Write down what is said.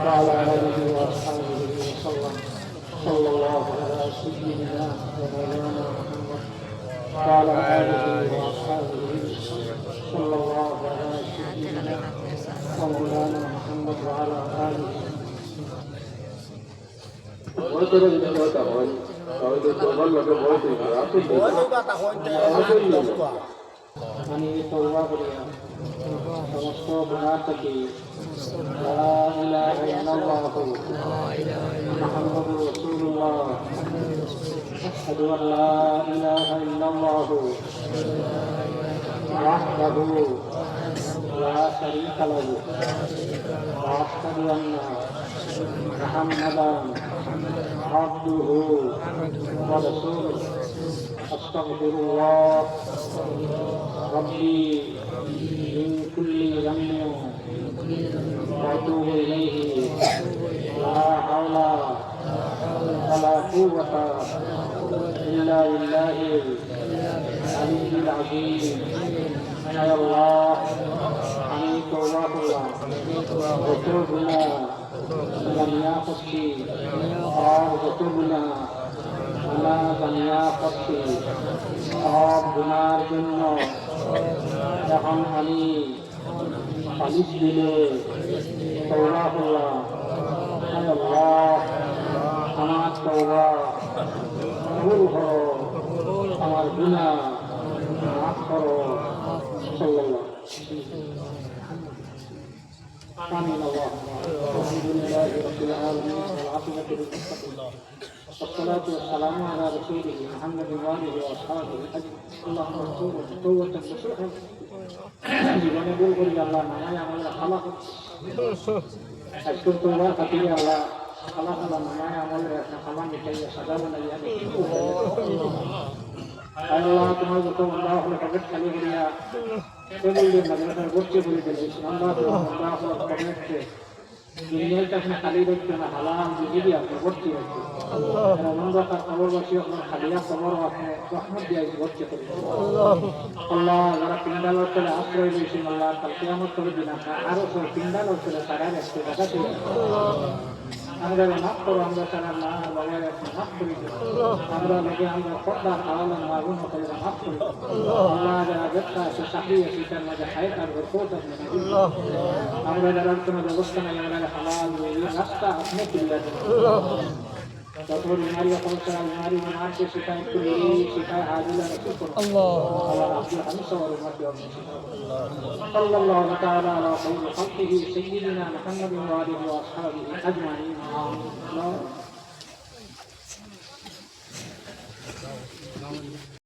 وعلى آله وأصحابه وسلم صلى الله على سيدنا ومولانا محمد وعلى آله وأصحابه صلى الله على سيدنا ومولانا محمد وعلى آله ভয় করে যদি ভয়টা হয় তাহলে তোমার লোকে ভয় দেবে আসলে আমি তওবা করিয়া সমস্ত গুনাহ থেকে أشهد أن لا إله إلا الله وحده لا شريك له وأشهد أن محمدا عبده ورسوله أستغفر الله ربي من كل ذنب وأتوب إليه ولا قوة إلا بالله العلي العظيم يا الله عليك الله وتوبنا لم يقصي قال وتوبنا গুণা জানিয়া করছি সব গুণার জন্য যখন আমি পালিশ দিলে তৌবা করলাম হায় আল্লাহ আমার তৌবা কবুল করো আমার গুণা মাফ করো সাল্লাল্লাহ آمين الله الحمد لله رب العالمين والعاقبة للمتقين والصلاة والسلام على رسوله محمد وآله وأصحابه أجمعين اللهم رسول قوة نصوحا জীবনে ভুল করি আল্লাহ নামায় আমাদের খালা আজকের তোমার খাতিরে আল্লাহ খালা খালা নামায় আমাদের একটা খালা মিটাইয়া সাজা বানাইয়া আল্লাহ তোমার যত আল্লাহ হলে পকেট খালি করিয়া টেবিলের মাদ্রাসার ভর্তি করে দিলে আল্লাহ আল্লাহ হলে পকেটকে দুনিয়াটা আপনি খালি রাখতে না হালাল দিদি আপনি ভর্তি রাখতে রমজান খবরবাসী আপনার খালিয়া খবর আপনি রহমত দিয়ে ভর্তি করে আল্লাহ যারা পিন্ডাল আশ্রয় রয়েছে আল্লাহ কাল কিয়ামত করে দিন আরও সব পিন্ডাল অর্থে তারা রাখতে দেখা আমরা মাফ করো আমরা তারা মা বাবার মাফ করি আমরা লোকে আমরা পর্দা খাওয়ালাম মাগুন করে মাফ যারা কোনো ব্যবস্থা নাই, আমরা হালাল রাস্তা আপনি যত বিমারি সমস্যা বিমারি বিমার से शिकायत को मेरी शिकायत हाजिर रसूल को अल्लाह और आपकी हमसे और उम्मत के अल्लाह सल्लल्लाहु तआला अला खैर खल्किहि सय्यिदिना मुहम्मद व आलिहि व अस्हाबिहि अजमईन आमीन